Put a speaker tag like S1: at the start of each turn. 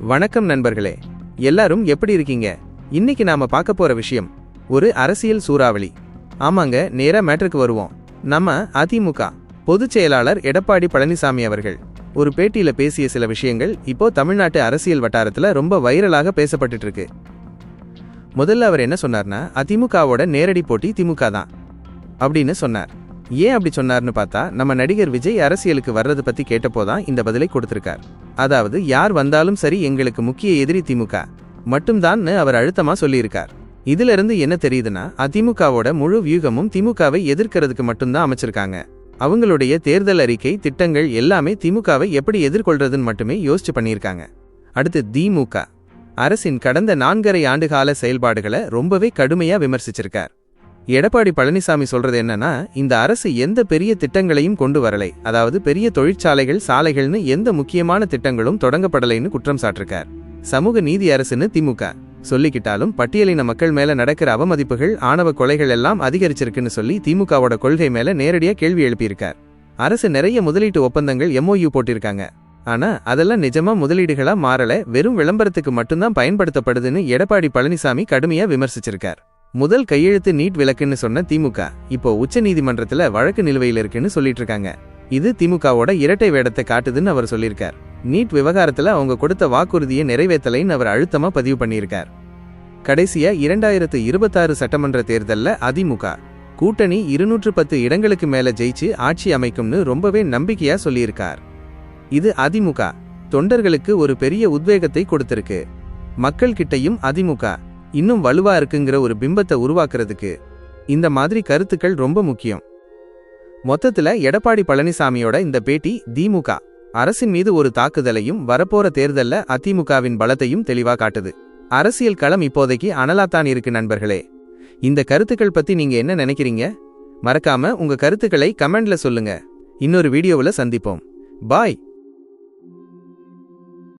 S1: வணக்கம் நண்பர்களே எல்லாரும் எப்படி இருக்கீங்க? இன்னைக்கு நாம பார்க்க போற விஷயம் ஒரு அரசியல் சூறாவளி. ஆமாங்க நேரா மேட்டருக்கு வருவோம். நம்ம அதிமுக பொதுச் செயலாளர் எடப்பாடி பழனிசாமி அவர்கள் ஒரு பேட்டியில பேசிய சில விஷயங்கள் இப்போ தமிழ்நாட்டு அரசியல் வட்டாரத்துல ரொம்ப வைரலாக பேசப்பட்டு இருக்கு முதல்ல அவர் என்ன சொன்னார்னா அதிமுகவோட நேரடி போட்டி திமுக தான் அப்படின்னு சொன்னார். ஏன் அப்படி சொன்னார்னு பார்த்தா நம்ம நடிகர் விஜய் அரசியலுக்கு வர்றது பத்தி கேட்டப்போதான் இந்த பதிலை கொடுத்திருக்கார். அதாவது யார் வந்தாலும் சரி எங்களுக்கு முக்கிய எதிரி திமுக. மட்டும்தான்னு அவர் அழுத்தமா சொல்லியிருக்கார். இதுல இருந்து என்ன தெரியுதுன்னா அதிமுகவோட முழு வியூகமும் திமுகவை எதிர்க்கிறதுக்கு மட்டும்தான் அமைச்சிருக்காங்க. அவங்களுடைய தேர்தல் அறிக்கை திட்டங்கள் எல்லாமே திமுகவை எப்படி எதிர்கொள்றதுன்னு மட்டுமே யோசிச்சு பண்ணியிருக்காங்க. அடுத்து திமுக. அரசின் கடந்த நான்கரை ஆண்டுகால செயல்பாடுகளை ரொம்பவே கடுமையா விமர்சிச்சிருக்கார். எடப்பாடி பழனிசாமி சொல்றது என்னன்னா இந்த அரசு எந்த பெரிய திட்டங்களையும் கொண்டு வரலை. அதாவது பெரிய தொழிற்சாலைகள் சாலைகள்னு எந்த முக்கியமான திட்டங்களும் தொடங்கப்படலைன்னு குற்றம் சாட்டிருக்கார். சமூக நீதி அரசுன்னு திமுக. சொல்லிக்கிட்டாலும் பட்டியலின மக்கள் மேல நடக்கிற அவமதிப்புகள் ஆணவ கொலைகள் எல்லாம் அதிகரிச்சிருக்குன்னு சொல்லி திமுகவோட கொள்கை மேல நேரடியா கேள்வி எழுப்பியிருக்கார். அரசு நிறைய முதலீட்டு ஒப்பந்தங்கள் எம்ஓயு போட்டிருக்காங்க. ஆனா அதெல்லாம் நிஜமா முதலீடுகளா மாறல வெறும் விளம்பரத்துக்கு மட்டும்தான் பயன்படுத்தப்படுதுன்னு எடப்பாடி பழனிசாமி கடுமையா விமர்சிச்சிருக்கார். முதல் கையெழுத்து நீட் விளக்குன்னு சொன்ன திமுக இப்போ உச்ச நீதிமன்றத்துல வழக்கு நிலுவையில் இருக்குன்னு சொல்லிட்டு இருக்காங்க. இது திமுகவோட இரட்டை வேடத்தை காட்டுதுன்னு அவர் சொல்லியிருக்கார். நீட் விவகாரத்துல அவங்க கொடுத்த வாக்குறுதியை நிறைவேற்றலைன்னு அவர் அழுத்தமா பதிவு பண்ணியிருக்கார். கடைசியா இரண்டாயிரத்து இருபத்தாறு சட்டமன்ற தேர்தலில் அதிமுக கூட்டணி இருநூற்று பத்து இடங்களுக்கு மேல ஜெயிச்சு ஆட்சி அமைக்கும்னு ரொம்பவே நம்பிக்கையா சொல்லியிருக்கார். இது அதிமுக தொண்டர்களுக்கு ஒரு பெரிய உத்வேகத்தை கொடுத்திருக்கு. மக்கள் கிட்டையும் அதிமுக இன்னும் வலுவா இருக்குங்கிற ஒரு பிம்பத்தை உருவாக்குறதுக்கு இந்த மாதிரி கருத்துக்கள் ரொம்ப முக்கியம். மொத்தத்துல எடப்பாடி பழனிசாமியோட இந்த பேட்டி திமுக அரசின் மீது ஒரு தாக்குதலையும் வரப்போற தேர்தல்ல அதிமுகவின் பலத்தையும் தெளிவா காட்டுது. அரசியல் களம் இப்போதைக்கு அனலாத்தான் இருக்கு நண்பர்களே. இந்த கருத்துக்கள் பத்தி நீங்க என்ன நினைக்கிறீங்க? மறக்காம உங்க கருத்துக்களை கமெண்ட்ல சொல்லுங்க. இன்னொரு வீடியோவில் சந்திப்போம். பாய்!